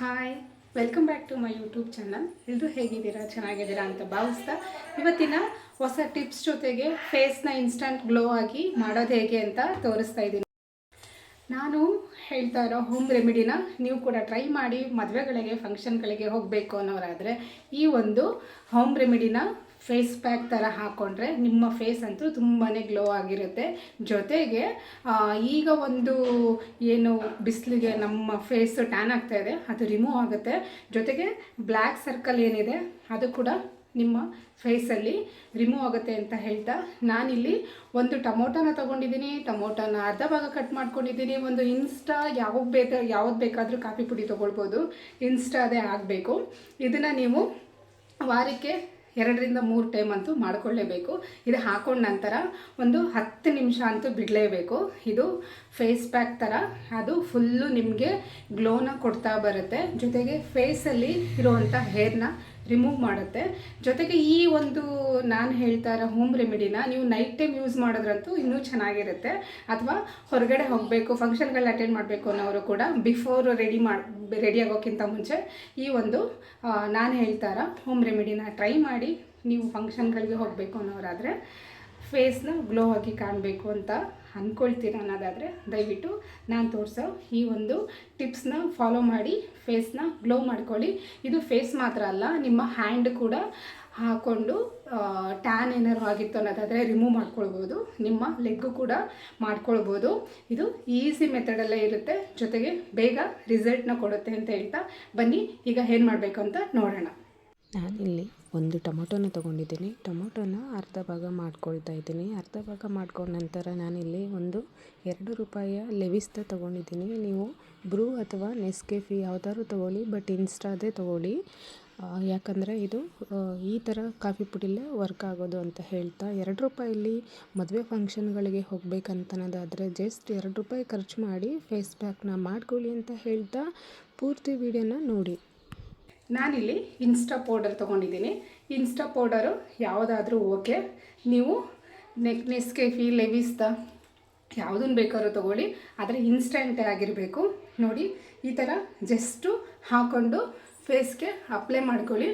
Hi welcome back to my YouTube channel ಎಲ್ಲರೂ ಹೇಗಿದ್ದೀರಾ? ಚೆನ್ನಾಗಿದ್ದೀರಾ ಅಂತ ಭಾವಿಸ್ತಾ ಇವತ್ತಿನ ಹೊಸ ಟಿಪ್ಸ್ ಜೊತೆಗೆ ಫೇಸ್ನ ಇನ್ಸ್ಟಂಟ್ ಗ್ಲೋ ಆಗಿ ಮಾಡೋದು ಹೇಗೆ ಅಂತ ತೋರಿಸ್ತಾ ಇದ್ದೀನಿ. ನಾನು ಹೇಳ್ತಾ ಇರೋ ಹೋಮ್ ರೆಮಿಡಿನ ನೀವು ಕೂಡ ಟ್ರೈ ಮಾಡಿ ಮದುವೆಗಳಿಗೆ ಫಂಕ್ಷನ್ಗಳಿಗೆ ಹೋಗಬೇಕು ಅನ್ನೋರಾದರೆ ಈ ಒಂದು ಹೋಮ್ ರೆಮಿಡಿನ ಫೇಸ್ ಪ್ಯಾಕ್ ಥರ ಹಾಕ್ಕೊಂಡ್ರೆ ನಿಮ್ಮ ಫೇಸ್ ಅಂತೂ ತುಂಬಾ ಗ್ಲೋ ಆಗಿರುತ್ತೆ. ಜೊತೆಗೆ ಈಗ ಒಂದು ಏನು ಬಿಸಿಲಿಗೆ ನಮ್ಮ ಫೇಸು ಟ್ಯಾನ್ ಆಗ್ತಾ ಇದೆ, ಅದು ರಿಮೂವ್ ಆಗುತ್ತೆ. ಜೊತೆಗೆ ಬ್ಲ್ಯಾಕ್ ಸರ್ಕಲ್ ಏನಿದೆ, ಅದು ಕೂಡ ನಿಮ್ಮ ಫೇಸಲ್ಲಿ ರಿಮೂವ್ ಆಗುತ್ತೆ ಅಂತ ಹೇಳ್ತಾ ನಾನಿಲ್ಲಿ ಒಂದು ಟೊಮೊಟೊನ ತೊಗೊಂಡಿದ್ದೀನಿ, ಟೊಮೊಟೊನ ಅರ್ಧ ಭಾಗ ಕಟ್ ಮಾಡ್ಕೊಂಡಿದ್ದೀನಿ. ಒಂದು ಇನ್ಸ್ಟಾ ಯಾವ ಬೇಕ, ಯಾವ್ದು ಬೇಕಾದರೂ ಕಾಫಿ ಪುಡಿ ತೊಗೊಳ್ಬೋದು. ಇನ್ಸ್ಟಾ ಅದೇ ಆಗಬೇಕು. ಇದನ್ನು ನೀವು ವಾರಕ್ಕೆ ಎರಡರಿಂದ ಮೂರು ಟೈಮ್ ಅಂತೂ ಮಾಡ್ಕೊಳ್ಳೇಬೇಕು. ಇದು ಹಾಕೊಂಡ ನಂತರ ಒಂದು ಹತ್ತು ನಿಮಿಷ ಅಂತೂ ಬಿಡಲೇಬೇಕು. ಇದು ಫೇಸ್ ಪ್ಯಾಕ್ ಥರ ಅದು ಫುಲ್ಲು ನಿಮಗೆ ಗ್ಲೋನ ಕೊಡ್ತಾ ಬರುತ್ತೆ. ಜೊತೆಗೆ ಫೇಸಲ್ಲಿ ಇರುವಂಥ ಹೇರ್ನ ರಿಮೂವ್ ಮಾಡುತ್ತೆ. ಜೊತೆಗೆ ಈ ಒಂದು ನಾನು ಹೇಳ್ತಾ ಇರೋ ಹೋಮ್ ರೆಮಿಡಿನ ನೀವು ನೈಟ್ ಟೈಮ್ ಯೂಸ್ ಮಾಡೋದ್ರಂತೂ ಇನ್ನೂ ಚೆನ್ನಾಗಿರುತ್ತೆ. ಅಥವಾ ಹೊರಗಡೆ ಹೋಗಬೇಕು ಫಂಕ್ಷನ್ಗಳನ್ನ ಅಟೆಂಡ್ ಮಾಡಬೇಕು ಅನ್ನೋರು ಕೂಡ ಬಿಫೋರ್ ರೆಡಿ ಮಾಡಿ ರೆಡಿ ಆಗೋಕ್ಕಿಂತ ಮುಂಚೆ ಈ ಒಂದು ನಾನು ಹೇಳ್ತಾ ಇರೋ ಹೋಮ್ ರೆಮಿಡಿನ ಟ್ರೈ ಮಾಡಿ ನೀವು ಫಂಕ್ಷನ್ಗಳಿಗೆ ಹೋಗಬೇಕು ಅನ್ನೋರಾದರೆ ಫೇಸ್ನ ಗ್ಲೋ ಆಗಿ ಕಾಣಬೇಕು ಅಂತ ಅಂದ್ಕೊಳ್ತೀರ ಅನ್ನೋದಾದರೆ ದಯವಿಟ್ಟು ನಾನು ತೋರಿಸೋ ಈ ಒಂದು ಟಿಪ್ಸ್ನ ಫಾಲೋ ಮಾಡಿ ಫೇಸ್ನ ಗ್ಲೋ ಮಾಡ್ಕೊಳ್ಳಿ. ಇದು ಫೇಸ್ ಮಾತ್ರ ಅಲ್ಲ, ನಿಮ್ಮ ಹ್ಯಾಂಡ್ ಕೂಡ ಹಾಕ್ಕೊಂಡು ಟ್ಯಾನ್ ಏನಾರು ಆಗಿತ್ತು ಅನ್ನೋದಾದರೆ ರಿಮೂವ್ ಮಾಡ್ಕೊಳ್ಬೋದು. ನಿಮ್ಮ ಲೆಗ್ಗು ಕೂಡ ಮಾಡ್ಕೊಳ್ಬೋದು. ಇದು ಈಸಿ ಮೆಥಡಲ್ಲೇ ಇರುತ್ತೆ. ಜೊತೆಗೆ ಬೇಗ ರಿಸಲ್ಟ್ನ ಕೊಡುತ್ತೆ ಅಂತ ಹೇಳ್ತಾ ಬನ್ನಿ. ಈಗ ಏನು ಮಾಡಬೇಕು ಅಂತ ನೋಡೋಣ. ನಾನಿಲ್ಲಿ ಒಂದು ಟೊಮೊಟೊನ ತಗೊಂಡಿದ್ದೀನಿ. ಟೊಮೊಟೊನ ಅರ್ಧ ಭಾಗ ಮಾಡ್ಕೊಳ್ತಾ ಇದ್ದೀನಿ. ಅರ್ಧ ಭಾಗ ಮಾಡ್ಕೊಂಡ ನಂತರ ನಾನಿಲ್ಲಿ ಒಂದು ಎರಡು ರೂಪಾಯಿಯ ಲೆವಿಸ್ತ ತೊಗೊಂಡಿದ್ದೀನಿ. ನೀವು ಬ್ರೂ ಅಥವಾ ನೆಸ್ಕೆಫಿ ಯಾವ್ದಾದ್ರು ತೊಗೊಳ್ಳಿ, ಬಟ್ ಇನ್ಸ್ಟಾದೇ ತೊಗೊಳ್ಳಿ. ಯಾಕಂದರೆ ಇದು ಈ ಥರ ಕಾಫಿ ಪುಡಿಲೇ ವರ್ಕ್ ಆಗೋದು ಅಂತ ಹೇಳ್ತಾ, ಎರಡು ರೂಪಾಯಲ್ಲಿ ಮದುವೆ ಫಂಕ್ಷನ್ಗಳಿಗೆ ಹೋಗ್ಬೇಕಂತನೋದಾದರೆ ಜಸ್ಟ್ ಎರಡು ರೂಪಾಯಿ ಖರ್ಚು ಮಾಡಿ ಫೇಸ್ ಪ್ಯಾಕ್ನ ಮಾಡ್ಕೊಳ್ಳಿ ಅಂತ ಹೇಳ್ತಾ ಪೂರ್ತಿ ವಿಡಿಯೋನ ನೋಡಿ. ನಾನಿಲ್ಲಿ ಇನ್ಸ್ಟಾ ಪೌಡರ್ ತೊಗೊಂಡಿದ್ದೀನಿ. ಇನ್ಸ್ಟಾ ಪೌಡರು ಯಾವುದಾದ್ರೂ ಓಕೆ ನೀವು ನೆಕ್ ನೆಸ್ಕೆಫಿ ಲೆವಿಸ್ತ ಯಾವುದನ್ನು ಬೇಕಾದ್ರೂ ತೊಗೊಳ್ಳಿ. ಆದರೆ ಇನ್ಸ್ಟಂಟೇ ಆಗಿರಬೇಕು. ನೋಡಿ, ಈ ಥರ ಜಸ್ಟು ಹಾಕ್ಕೊಂಡು ಫೇಸ್ಗೆ ಅಪ್ಲೈ ಮಾಡ್ಕೊಳ್ಳಿ.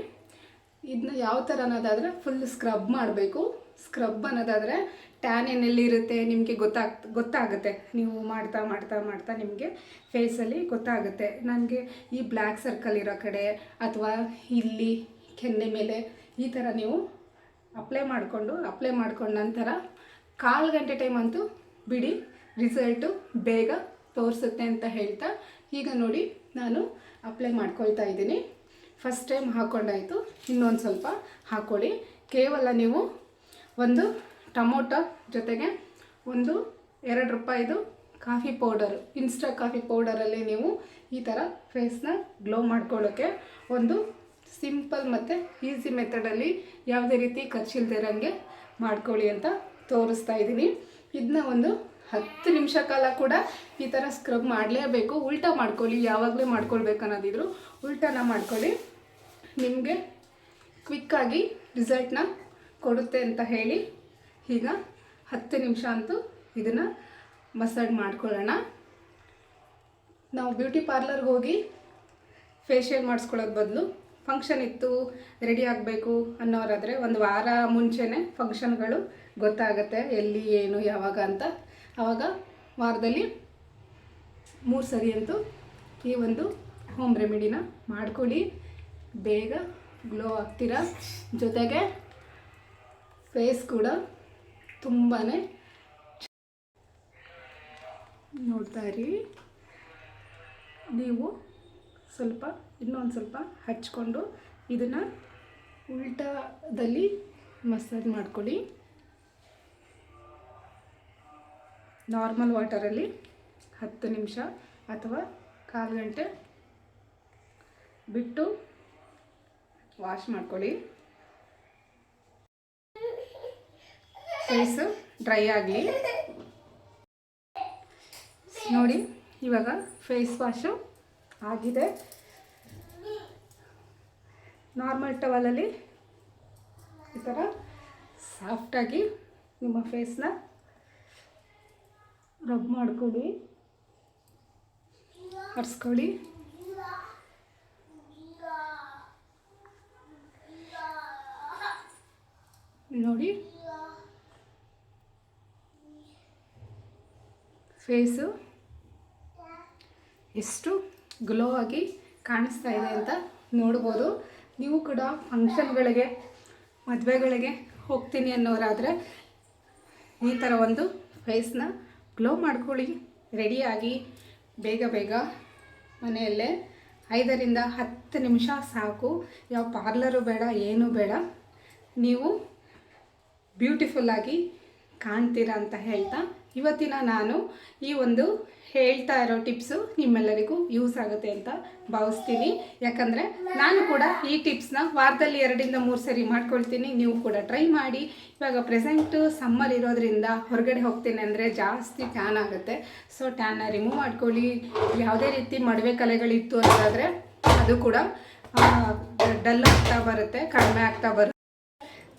ಇದನ್ನ ಯಾವ ಥರ ಅನ್ನೋದಾದರೆ ಫುಲ್ ಸ್ಕ್ರಬ್ ಮಾಡಬೇಕು. ಸ್ಕ್ರಬ್ ಅನ್ನೋದಾದರೆ ಟ್ಯಾನ್ ಏನೆಲ್ಲಿರುತ್ತೆ, ನಿಮಗೆ ಗೊತ್ತಾಗ್, ಗೊತ್ತಾಗುತ್ತೆ. ನೀವು ಮಾಡ್ತಾ ಮಾಡ್ತಾ ಮಾಡ್ತಾ ನಿಮಗೆ ಫೇಸಲ್ಲಿ ಗೊತ್ತಾಗುತ್ತೆ. ನನಗೆ ಈ ಬ್ಲ್ಯಾಕ್ ಸರ್ಕಲ್ ಇರೋ ಕಡೆ ಅಥವಾ ಇಲ್ಲಿ ಕೆನ್ನೆ ಮೇಲೆ ಈ ಥರ ನೀವು ಅಪ್ಲೈ ಮಾಡಿಕೊಂಡು ಅಪ್ಲೈ ಮಾಡ್ಕೊಂಡ ನಂತರ ಕಾಲು ಗಂಟೆ ಟೈಮ್ ಅಂತೂ ಬಿಡಿ ರಿಸಲ್ಟು ಬೇಗ ತೋರಿಸುತ್ತೆ ಅಂತ ಹೇಳ್ತಾ ಈಗ ನೋಡಿ ನಾನು ಅಪ್ಲೈ ಮಾಡ್ಕೊಳ್ತಾ ಇದ್ದೀನಿ. ಫಸ್ಟ್ ಟೈಮ್ ಹಾಕ್ಕೊಂಡಾಯಿತು ಇನ್ನೊಂದು ಸ್ವಲ್ಪ ಹಾಕ್ಕೊಳ್ಳಿ ಕೇವಲ ನೀವು ಒಂದು ಟೊಮೊಟೊ ಜೊತೆಗೆ ಒಂದು ಎರಡು ರೂಪಾಯಿದು ಕಾಫಿ ಪೌಡರ್, ಇನ್ಸ್ಟಾ ಕಾಫಿ ಪೌಡರಲ್ಲಿ ನೀವು ಈ ಥರ ಫೇಸ್ನ ಗ್ಲೋ ಮಾಡ್ಕೊಳ್ಳೋಕ್ಕೆ ಒಂದು ಸಿಂಪಲ್ ಮತ್ತು ಈಸಿ ಮೆಥಡಲ್ಲಿ ಯಾವುದೇ ರೀತಿ ಖರ್ಚಿಲ್ದೇ ಇರೋಂಗೆ ಮಾಡ್ಕೊಳ್ಳಿ ಅಂತ ತೋರಿಸ್ತಾ ಇದ್ದೀನಿ. ಇದನ್ನ ಒಂದು ಹತ್ತು ನಿಮಿಷ ಕಾಲ ಕೂಡ ಈ ಥರ ಸ್ಕ್ರಬ್ ಮಾಡಲೇಬೇಕು. ಉಲ್ಟಾ ಮಾಡ್ಕೊಳ್ಳಿ, ಯಾವಾಗಲೂ ಮಾಡ್ಕೊಳ್ಬೇಕು ಅನ್ನೋದಿದ್ರು ಉಲ್ಟಾನ ಮಾಡ್ಕೊಳ್ಳಿ. ನಿಮಗೆ ಕ್ವಿಕ್ಕಾಗಿ ರಿಸಲ್ಟ್ನ ಕೊಡುತ್ತೆ ಅಂತ ಹೇಳಿ ಈಗ ಹತ್ತು ನಿಮಿಷ ಅಂತೂ ಇದನ್ನು ಮಸಾಜ್ ಮಾಡ್ಕೊಳ್ಳೋಣ. ನಾವು ಬ್ಯೂಟಿ ಪಾರ್ಲರ್ಗೆ ಹೋಗಿ ಫೇಶಿಯಲ್ ಮಾಡಿಸ್ಕೊಳ್ಳೋದು ಬದಲು ಫಂಕ್ಷನ್ ಇತ್ತು ರೆಡಿ ಆಗಬೇಕು ಅನ್ನೋರಾದರೆ ಒಂದು ವಾರ ಮುಂಚೆನೇ ಫಂಕ್ಷನ್ಗಳು ಗೊತ್ತಾಗುತ್ತೆ ಎಲ್ಲಿ, ಏನು, ಯಾವಾಗ ಅಂತ. ಆವಾಗ ವಾರದಲ್ಲಿ ಮೂರು ಸರಿ ಅಂತೂ ಈ ಒಂದು ಹೋಮ್ ರೆಮಿಡಿನ ಮಾಡ್ಕೊಳ್ಳಿ. ಬೇಗ ಗ್ಲೋ ಆಗ್ತೀರಾ? ಜೊತೆಗೆ ಫೇಸ್ ಕೂಡ ತುಂಬಾ ನೋಡ್ತಾ ಇರಿ. ನೀವು ಸ್ವಲ್ಪ, ಇನ್ನೊಂದು ಸ್ವಲ್ಪ ಹಚ್ಕೊಂಡು ಇದನ್ನು ಉಲ್ಟಾದಲ್ಲಿ ಮಸಾಜ್ ಮಾಡ್ಕೊಳ್ಳಿ. ನಾರ್ಮಲ್ ವಾಟರಲ್ಲಿ ಹತ್ತು ನಿಮಿಷ ಅಥವಾ ಕಾಲು ಗಂಟೆ ಬಿಟ್ಟು ವಾಶ್ ಮಾಡ್ಕೊಳ್ಳಿ. ರೈಸು ಡ್ರೈ ಆಗಲಿ. ನೋಡಿ, ಇವಾಗ ಫೇಸ್ ವಾಶು ಆಗಿದೆ. ನಾರ್ಮಲ್ ಟವಲಲ್ಲಿ ಈ ಥರ ಸಾಫ್ಟಾಗಿ ನಿಮ್ಮ ಫೇಸ್ನ ರಬ್ ಮಾಡ್ಕೊಳ್ಳಿ. ಹರ್ಸ್ಕೊಳ್ಳಿ ನೋಡಿ ಫೇಸು ಎಷ್ಟು ಗ್ಲೋ ಆಗಿ ಕಾಣಿಸ್ತಾ ಇದೆ ಅಂತ ನೋಡ್ಬೋದು. ನೀವು ಕೂಡ ಫಂಕ್ಷನ್ಗಳಿಗೆ, ಮದುವೆಗಳಿಗೆ ಹೋಗ್ತೀನಿ ಅನ್ನೋರಾದರೆ ಈ ಥರ ಒಂದು ಫೇಸ್ನ ಗ್ಲೋ ಮಾಡ್ಕೊಳ್ಳಿ. ರೆಡಿಯಾಗಿ ಬೇಗ ಬೇಗ ಮನೆಯಲ್ಲೇ ಐದರಿಂದ ಹತ್ತು ನಿಮಿಷ ಸಾಕು. ಯಾವ ಪಾರ್ಲರು ಬೇಡ, ಏನೂ ಬೇಡ. ನೀವು ಬ್ಯೂಟಿಫುಲ್ಲಾಗಿ ಕಾಣ್ತೀರಾ ಅಂತ ಹೇಳ್ತಾ ಇವತ್ತಿನ ನಾನು ಈ ಒಂದು ಹೇಳ್ತಾ ಇರೋ ಟಿಪ್ಸು ನಿಮ್ಮೆಲ್ಲರಿಗೂ ಯೂಸ್ ಆಗುತ್ತೆ ಅಂತ ಭಾವಿಸ್ತೀನಿ. ಯಾಕಂದರೆ ನಾನು ಕೂಡ ಈ ಟಿಪ್ಸ್ನ ವಾರದಲ್ಲಿ ಎರಡರಿಂದ ಮೂರು ಸರಿ ಮಾಡ್ಕೊಳ್ತೀನಿ. ನೀವು ಕೂಡ ಟ್ರೈ ಮಾಡಿ. ಇವಾಗ ಪ್ರೆಸೆಂಟು ಸಮ್ಮರ್ ಇರೋದ್ರಿಂದ ಹೊರಗಡೆ ಹೋಗ್ತೀನಿ ಅಂದರೆ ಜಾಸ್ತಿ ಟ್ಯಾನ್ ಆಗುತ್ತೆ. ಸೊ ಟ್ಯಾನ್ನ ರಿಮೂವ್ ಮಾಡ್ಕೊಳ್ಳಿ. ಯಾವುದೇ ರೀತಿ ಮಡವೆ ಕಲೆಗಳಿತ್ತು ಅಂತಾದರೆ ಅದು ಕೂಡ ಡಲ್ ಆಗ್ತಾ ಬರುತ್ತೆ, ಕಡಿಮೆ ಆಗ್ತಾ ಬರುತ್ತೆ.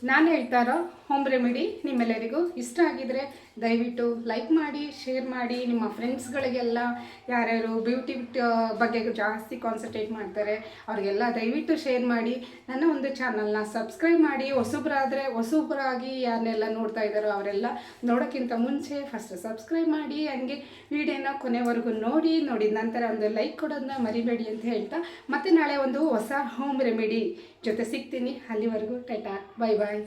ನಾನು ಹೇಳ್ತಾ ಇರೋ ಹೋಮ್ ರೆಮಿಡಿ ನಿಮ್ಮೆಲ್ಲರಿಗೂ ಇಷ್ಟ ಆಗಿದರೆ ದಯವಿಟ್ಟು ಲೈಕ್ ಮಾಡಿ ಶೇರ್ ಮಾಡಿ. ನಿಮ್ಮ ಫ್ರೆಂಡ್ಸ್ಗಳಿಗೆಲ್ಲ ಯಾರ್ಯಾರು ಬ್ಯೂಟಿ ಬಗ್ಗೆ ಜಾಸ್ತಿ ಕಾನ್ಸಂಟ್ರೇಟ್ ಮಾಡ್ತಾರೆ, ಅವರಿಗೆಲ್ಲ ದಯವಿಟ್ಟು ಶೇರ್ ಮಾಡಿ. ನನ್ನ ಒಂದು ಚಾನಲ್ನ ಸಬ್ಸ್ಕ್ರೈಬ್ ಮಾಡಿ. ಹೊಸಬ್ರಾದರೆ, ಹೊಸಬ್ರಾಗಿ ಯಾರನ್ನೆಲ್ಲ ನೋಡ್ತಾ ಇದ್ದಾರೋ ಅವರೆಲ್ಲ ನೋಡೋಕ್ಕಿಂತ ಮುಂಚೆ ಫಸ್ಟ್ ಸಬ್ಸ್ಕ್ರೈಬ್ ಮಾಡಿ. ಹಂಗೆ ವಿಡಿಯೋನ ಕೊನೆವರೆಗೂ ನೋಡಿ. ನೋಡಿದ ನಂತರ ಒಂದು ಲೈಕ್ ಕೊಡೋದನ್ನ ಮರಿಬೇಡಿ ಅಂತ ಹೇಳ್ತಾ ಮತ್ತೆ ನಾಳೆ ಒಂದು ಹೊಸ ಹೋಮ್ ರೆಮಿಡಿ ಜೊತೆ ಸಿಗ್ತೀನಿ. ಅಲ್ಲಿವರೆಗೂ ಟೈಟಾ. Bye bye